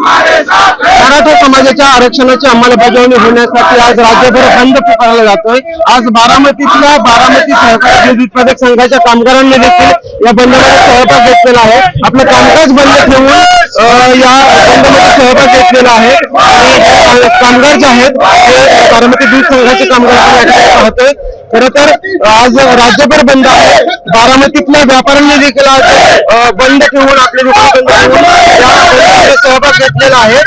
मराठा समाजाच्या आरक्षणाची अंमलबजावणी होण्यासाठी आज राज्यभर बंद पुकारला जातोय. आज बारामतीतल्या बारामती सहकारी उत्पादक संघाच्या कामगारांनी देखील या बंदमध्ये सहभाग घेतलेला आहे. आपलं कामकाज बंद ठेवून या बंदमध्ये सहभाग घेतलेला आहे. आणि कामगार जे आहेत ते बारामती दूध संघाचे कामगार पाहतोय. खर तर आज राज्यभर बंद आहे. बारामतीतल्या व्यापाऱ्यांनी देखील आज बंद ठेवून आपले दुकान सहभाग घेतलेला आहे.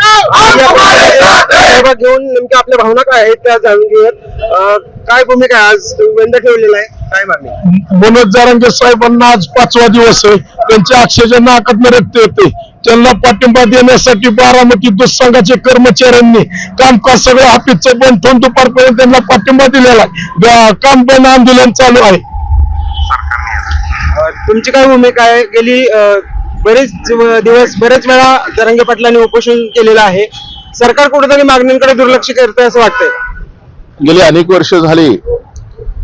सहभाग घेऊन नेमक्या आपल्या भावना काय आहेत त्या जाणून घेऊयात. काय भूमिका आहे आज? तुम्ही बंद ठेवलेला आहे. काय मागणी? मनोज जारांगे साहेबांना आज पाचवा दिवस आहे. त्यांच्या अक्षरशः नाकात रक्त येते. त्यांना पाठिंबा देण्यासाठी बारामती दूध संघाचे कर्मचाऱ्यांनी कामकाज सगळं ऑफिसचं बंद ठेवून दुपारपर्यंत त्यांना पाठिंबा दिलेला आहे. काम बंद आंदोलन चालू आहे. तुमची काय भूमिका आहे? गेली बरेच दिवस बरेच वेळा जरंगे पाटलांनी उपोषण केलेलं आहे. सरकार कुठेतरी मागण्यांकडे दुर्लक्ष करतंय असं वाटतंय गेली अनेक वर्ष झाली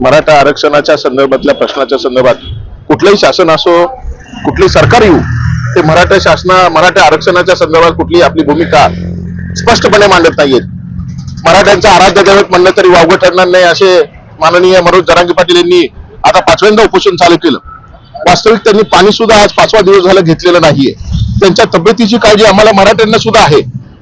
मराठा आरक्षणाच्या संदर्भातल्या प्रश्नाच्या संदर्भात कुठलंही शासन असो कुठली सरकार येऊ ते मराठा शासना मराठा आरक्षणाच्या संदर्भात कुठली आपली भूमिका स्पष्टपणे मांडत नाहीयेत. मराठ्यांचा आराध्य दैवत म्हणलं तरी वावगं ठरणार नाही असे माननीय मनोज जरांगे पाटील यांनी आता पाचव्यांदा उपोषण चालू केलं. वास्तविक त्यांनी पाणी सुद्धा आज पाचवा दिवस झाला घेतलेलं नाहीये. त्यांच्या तब्येतीची काळजी आम्हाला मराठ्यांना सुद्धा आहे.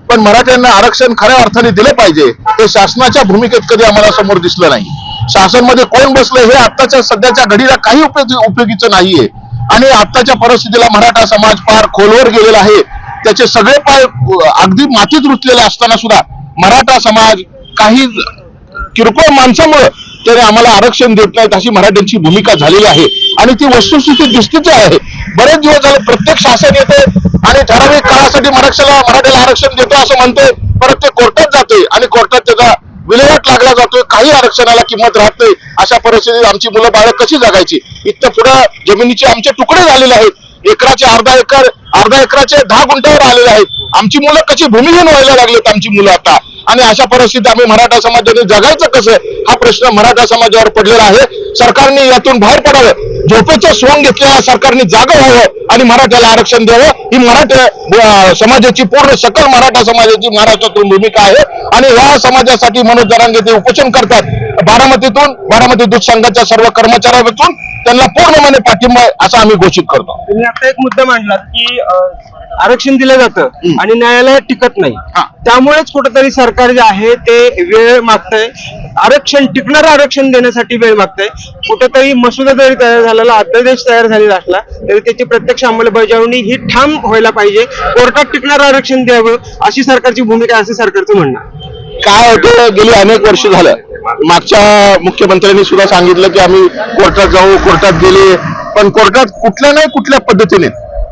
पण मराठ्यांना आरक्षण खऱ्या अर्थाने दिलं पाहिजे हे शासनाच्या भूमिकेत कधी आम्हाला समोर दिसलं नाही. शासनमध्ये कोण बसलं हे आत्ताच्या सध्याच्या घडीला काही उपयोगी उपयोगीचं नाहीये. आणि आत्ताच्या परिस्थितीला मराठा समाज फार खोलवर गेलेला आहे. त्याचे सगळे पाय अगदी मातीत रुतलेले असताना सुद्धा मराठा समाज काही किरकोळ माणसामुळे तरी आम्हाला आरक्षण देत नाहीत अशी मराठ्यांची भूमिका झालेली आहे. आणि ती वस्तुस्थिती दिसतीच आहे. बरेच दिवस झाले प्रत्येक शासन येते आणि ठराविक काळासाठी मराठ्याला मराठ्याला आरक्षण देतो असं म्हणते परत ते कोर्टात जाते आणि कोर्टात त्याचा विल्हेवाट लागला जातोय. काही आरक्षणाला किंमत राहत नाही. अशा परिस्थितीत आमची मुलं बाळं कशी जगायची? इथं पुढे जमिनीचे आमचे तुकडे झालेले आहेत. एकराचे अर्धा एकर अर्धा एकराचे दहा गुंठ्यावर आलेले आहेत. आमची मुलं कशी भूमिहीन व्हायला लागलेत आमची मुलं आता? आणि अशा परिस्थितीत आम्ही मराठा समाजाने जगायचं कसं? हा प्रश्न मराठा समाजावर पडलेला आहे. सरकारने यातून बाहेर पडावं. झोपेचं सोंग घेतलेल्या सरकारने जाग व्हावं आणि मराठ्याला आरक्षण द्यावं. ही मराठा समाजाची पूर्ण सकल मराठा समाजाची महाराष्ट्रातून भूमिका आहे. आणि या समाजासाठी मनोज दरांगे ते उपोषण करतात. बारामतीतून बारामती दूध संघाच्या सर्व कर्मचाऱ्यांतून त्यांना पूर्णपणे पाठिंबा आहे असं आम्ही घोषित करतो. तुम्ही आता एक मुद्दा मांडलात की आरक्षण दिलं जातं आणि न्यायालयात टिकत नाही. त्यामुळेच कुठेतरी सरकार जे आहे ते वेळ मागतंय. आरक्षण टिकणारं आरक्षण देण्यासाठी वेळ मागतंय. कुठेतरी मसुदा जरी तयार झालेला अध्यादेश तयार झालेला असला तरी त्याची प्रत्यक्ष अंमलबजावणी ही ठाम व्हायला पाहिजे. कोर्टात टिकणारं आरक्षण द्यावं अशी सरकारची भूमिका असं सरकारचं म्हणणं. काय होतं गेली अनेक वर्ष झालं. मागच्या मुख्यमंत्र्यांनी सुद्धा सांगितलं की आम्ही कोर्टात जाऊ कोर्टात गेले. पण कोर्टात कुठल्या नाही कुठल्या पद्धतीने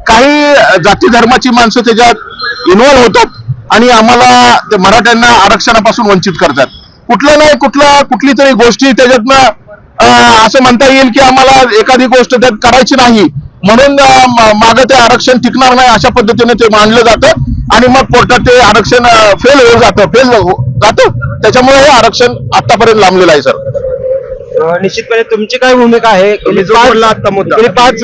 काही जाती धर्माची माणसं त्याच्यात इन्वॉल्व्ह होतात आणि आम्हाला ते मराठ्यांना आरक्षणापासून वंचित करतात. कुठलं नाही कुठल्या कुठली तरी गोष्टी त्याच्यातनं असं म्हणता येईल की आम्हाला एखादी गोष्ट त्यात करायची नाही. म्हणून मागं ते आरक्षण टिकणार नाही अशा पद्धतीने ते मांडलं जातं. आणि मग कोर्टात ते आरक्षण फेल होऊन जातं फेल जातं. त्याच्यामुळे हे आरक्षण आतापर्यंत लांबलेलं आहे सर. निश्चितपणे तुमची काय भूमिका आहे? पाच-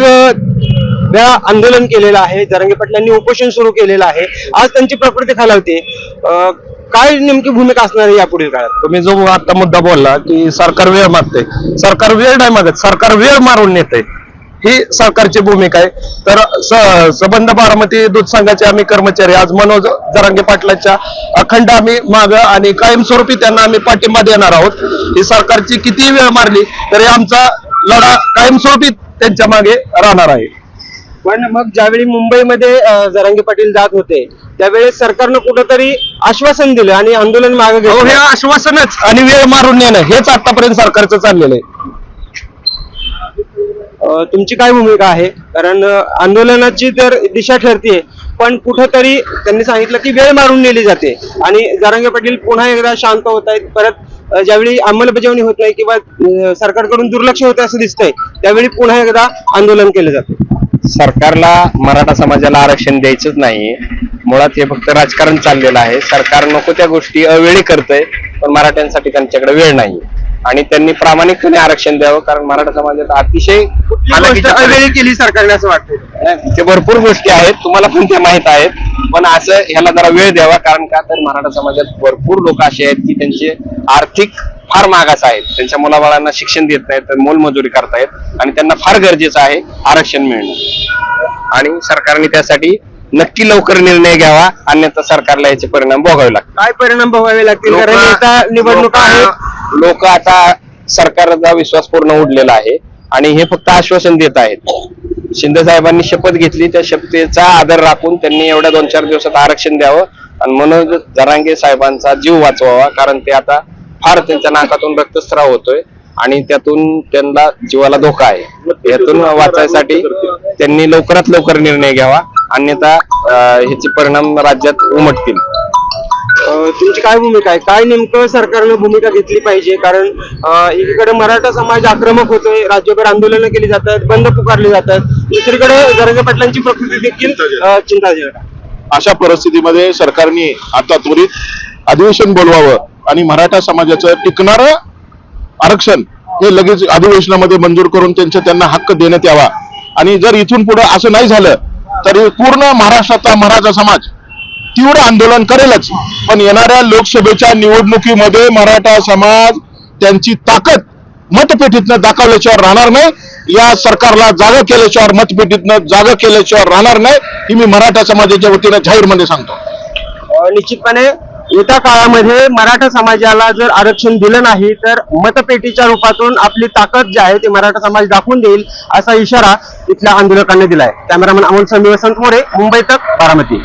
वेळा आंदोलन केलेलं आहे. जरांगे पाटलांनी उपोषण सुरू केलेलं आहे. आज त्यांची प्रकृती खालावते. काय नेमकी भूमिका असणार आहे यापुढील काळात? तुम्ही जो आता मुद्दा बोलला की सरकार वेळ मागते. सरकार वेळ नाही मागत. सरकार वेळ मारून नेते ही सरकारची भूमिका आहे. तर सबंध बारामती दूध संघाचे आम्ही कर्मचारी आज मनोज जरांगे पाटलाच्या अखंड आम्ही माग आणि कायमस्वरूपी त्यांना आम्ही पाठिंबा देणार आहोत. ही सरकारची किती वेळ मारली तरी आमचा लढा कायमस्वरूपी त्यांच्या मागे राहणार आहे. पण मग ज्यावेळी मुंबईमध्ये जरांगे पाटील जात होते त्यावेळेस सरकारनं कुठंतरी आश्वासन दिलं आणि आंदोलन मागे हो हे घेतलं आश्वासनच आणि वेळ मारून नेणं हेच आतापर्यंत सरकारचं चाललेलं आहे. तुमची काय भूमिका आहे? कारण आंदोलनाची तर दिशा ठरते पण कुठंतरी त्यांनी सांगितलं की वेळ मारून नेली जाते. आणि जारंगे पाटील पुन्हा एकदा शांत होत आहेत. परत ज्यावेळी अंमलबजावणी होत नाही किंवा सरकारकडून दुर्लक्ष होत असं दिसतंय त्यावेळी पुन्हा एकदा आंदोलन केलं जातं. सरकारला मराठा समाजाला आरक्षण द्यायचंच नाही. मुळात हे फक्त राजकारण चाललेलं आहे. सरकार नको त्या गोष्टी अवेळी करतंय पण मराठ्यांसाठी त्यांच्याकडे वेळ नाही. आणि त्यांनी प्रामाणिकपणे आरक्षण द्यावं कारण मराठा समाजात अतिशय अवेळी केली सरकारने असं वाटतं ते भरपूर गोष्टी आहेत तुम्हाला पण त्या माहीत आहेत पण असं ह्याला जरा वेळ द्यावा कारण का तर मराठा समाजात भरपूर लोक असे आहेत की त्यांचे आर्थिक फार मागास आहेत. त्यांच्या मुलाबाळांना शिक्षण देत नाहीत तर मोलमजुरी करतायत आणि त्यांना फार गरजेचं आहे आरक्षण मिळणं. आणि सरकारने त्यासाठी नक्की लवकर निर्णय घ्यावा अन्यथा सरकारला याचे परिणाम भोगावे लागतात काय परिणाम भोगावे लागतील? निवडणुका आहेत. लोक आता सरकारचा विश्वास पूर्ण उडलेला आहे. आणि हे फक्त आश्वासन देत आहेत. शिंदे साहेबांनी शपथ घेतली त्या शपथेचा आदर राखून त्यांनी एवढ्या दोन चार दिवसात आरक्षण द्यावं आणि मनोज जरांगे साहेबांचा जीव वाचवावा कारण ते आता फार त्यांच्या नाकातून रक्तस्राव होतोय आणि त्यातून त्यांना जीवाला धोका आहे. यातून वाचायसाठी त्यांनी लवकरात लवकर निर्णय घ्यावा अन्यथा ह्याचे परिणाम राज्यात उमटतील. तुमची काय भूमिका आहे? काय नेमकं सरकारनं भूमिका घेतली पाहिजे? कारण एकीकडे मराठा समाज आक्रमक होतोय राज्यभर आंदोलनं केली जातात बंद पुकारले जातात. दुसरीकडे गरजे पाटलांची प्रकृती देखील चिंताजनक अशा परिस्थितीमध्ये सरकारने आता त्वरित अधिवेशन बोलवावं आणि मराठा समाजाचं टिकणारं आरक्षण हे लगेच अधिवेशनामध्ये मंजूर करून त्यांचा त्यांना हक्क देण्यात यावा. आणि जर इथून पुढे असं नाही झालं तरी पूर्ण महाराष्ट्राचा मराठा समाज तीव्र आंदोलन करेलच. पण येणाऱ्या लोकसभेच्या निवडणुकीमध्ये मराठा समाज त्यांची ताकद मतपेटीतनं दाखवल्याशिवाय राहणार नाही. या सरकारला जागा केल्याशिवाय मतपेटीतनं जागा केल्याशिवाय राहणार नाही. ही मी मराठा समाजाच्या वतीने जाहीरमध्ये सांगतो. निश्चितपणे येत्या काळामध्ये मराठा समाजाला जर आरक्षण दिलं नाही तर मतपेटीच्या रूपातून आपली ताकद जी आहे ती मराठा समाज दाखवून देईल असा इशारा इथल्या आंदोलकांनी दिलाय. कॅमेरामॅन अमोल समी वसंत मोरे मुंबई तक बारामती.